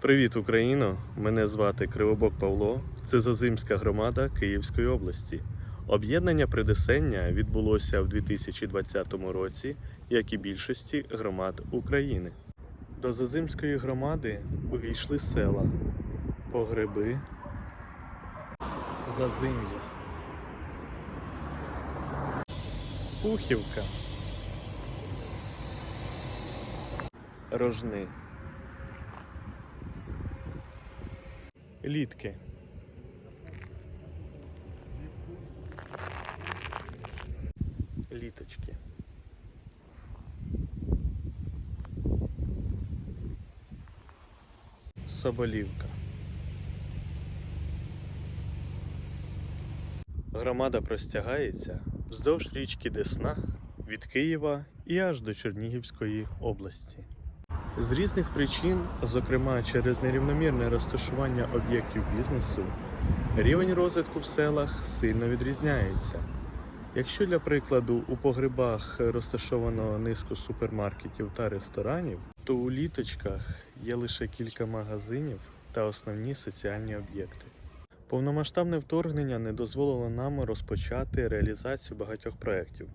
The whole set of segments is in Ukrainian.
Привіт, Україно! Мене звати Кривобок Павло. Це Зазимська громада Київської області. Об'єднання Придесення відбулося в 2020 році, як і більшості громад України. До Зазимської громади увійшли села Погреби, Зазим'я, Пухівка, Рожни. Літки. Літочки. Соболівка. Громада простягається вздовж річки Десна від Києва і аж до Чернігівської області. З різних причин, зокрема через нерівномірне розташування об'єктів бізнесу, рівень розвитку в селах сильно відрізняється. Якщо для прикладу у погребах розташовано низку супермаркетів та ресторанів, то у літочках є лише кілька магазинів та основні соціальні об'єкти. Повномасштабне вторгнення не дозволило нам розпочати реалізацію багатьох проєктів.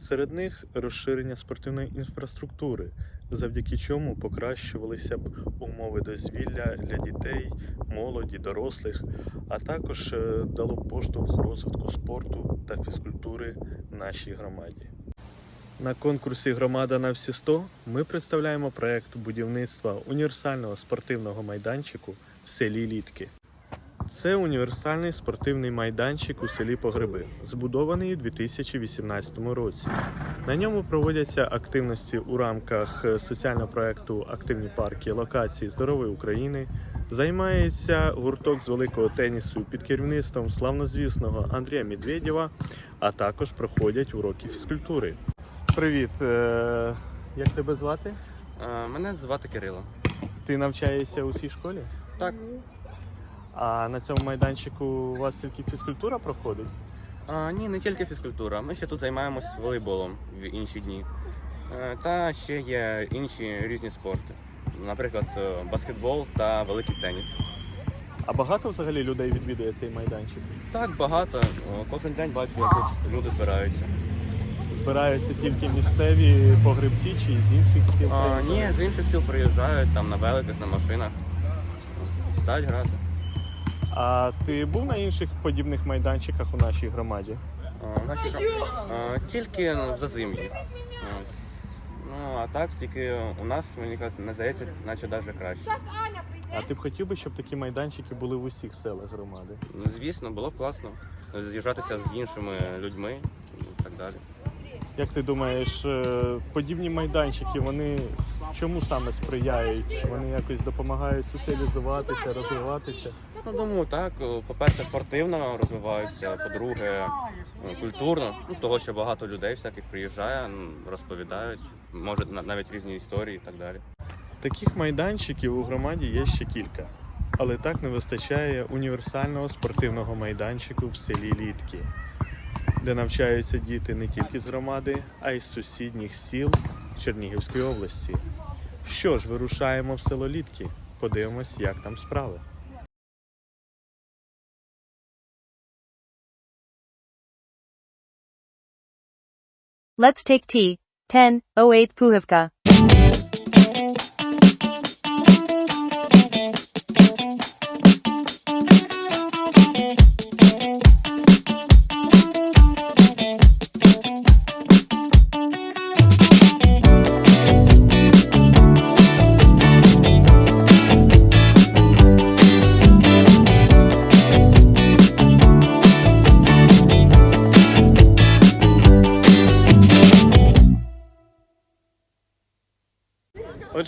Серед них розширення спортивної інфраструктури, завдяки чому покращувалися б умови дозвілля для дітей, молоді, дорослих, а також е, дало б поштовх розвитку спорту та фізкультури нашій громаді. На конкурсі Громада на всі 100 ми представляємо проект будівництва універсального спортивного майданчику в селі Літки. Це універсальний спортивний майданчик у селі Погреби, збудований у 2018 році. На ньому проводяться активності у рамках соціального проекту Активні парки локації здорової України. Займається гурток з великого тенісу під керівництвом славнозвісного Андрія Медведєва, а також проходять уроки фізкультури. Привіт, е, як тебе звати? Е, Мене звати Кирило. Ти навчаєшся у цій школі? Так. А на цьому майданчику у вас тільки фізкультура проходить? А, ні, не тільки фізкультура. Ми ще тут займаємося волейболом в інші дні. Е, Та ще є інші різні спорти. Наприклад, е, баскетбол та великий теніс. А багато взагалі людей відвідує цей майданчик? Так, багато. Кожен день бачу, як люди збираються. Збираються тільки місцеві погребці чи з інших сіл? А, ні, з інших сіл приїжджають там на великих, на машинах. Сідають грати. А ти був на інших подібних майданчиках у нашій громаді? А, наші гра- а, Тільки ну, в зазим'ї. Ну, а так, тільки у нас, мені кажуть, не здається, наче навіть краще. А ти б хотів би, щоб такі майданчики були в усіх селах громади? Ну, Звісно, було б класно з'їжджатися з іншими людьми і так далі. Як ти думаєш, е, подібні майданчики вони чому саме сприяють? Вони якось допомагають соціалізуватися, розвиватися? Ну, думаю, так. По-перше, спортивно розвиваються, по-друге, ну, культурно. Ну, того, що багато людей всяких приїжджає, розповідають, може на- навіть різні історії і так далі. Таких майданчиків у громаді є ще кілька, але так не вистачає універсального спортивного майданчику в селі Літки, де навчаються діти не тільки з громади, а й з сусідніх сіл Чернігівської області. Що ж, вирушаємо в село Літки, подивимось, як там справи. Let's take T. 1008 Puhivka.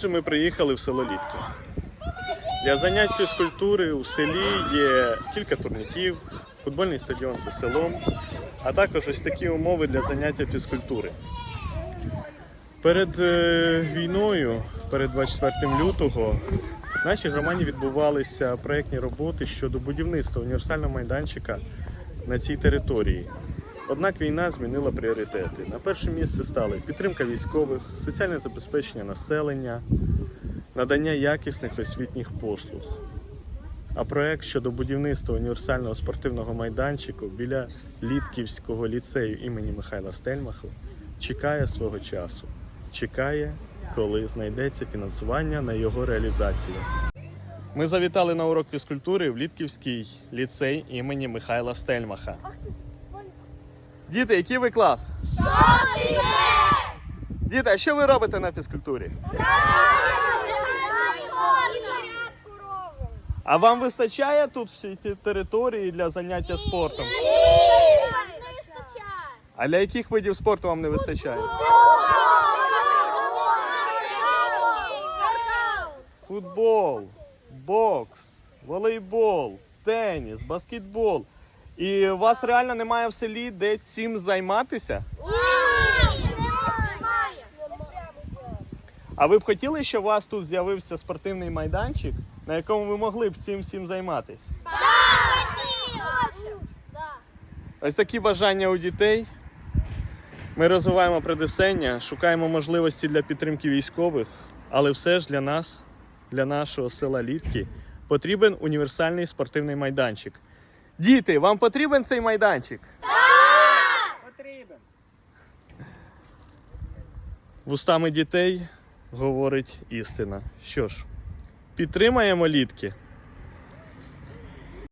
Отже, ми приїхали в село Літки. Для занять фізкультури у селі є кілька турніків, футбольний стадіон за селом, а також ось такі умови для заняття фізкультури. Перед е, війною, перед 24 лютого, в нашій громаді відбувалися проєктні роботи щодо будівництва універсального майданчика на цій території. Однак війна змінила пріоритети. На перше місце стали підтримка військових, соціальне забезпечення населення, надання якісних освітніх послуг. А проект щодо будівництва універсального спортивного майданчику біля Літківського ліцею імені Михайла Стельмаха чекає свого часу. Чекає, коли знайдеться фінансування на його реалізацію. Ми завітали на урок фізкультури в Літківський ліцей імені Михайла Стельмаха. Діти, який ви клас? Діти, а що ви робите на фізкультурі? А вам вистачає тут всі ті території для заняття спортом? А для яких видів спорту вам не вистачає? Футбол, бокс, волейбол, теніс, баскетбол. І у вас реально немає в селі де цим займатися? А ви б хотіли, щоб у вас тут з'явився спортивний майданчик, на якому ви могли б цим всім займатися? Ось такі бажання у дітей. Ми розвиваємо придесення, шукаємо можливості для підтримки військових, але все ж для нас, для нашого села Літки, потрібен універсальний спортивний майданчик. Діти, вам потрібен цей майданчик? Потрібен. Вустами дітей говорить істина. Що ж, підтримаємо літки.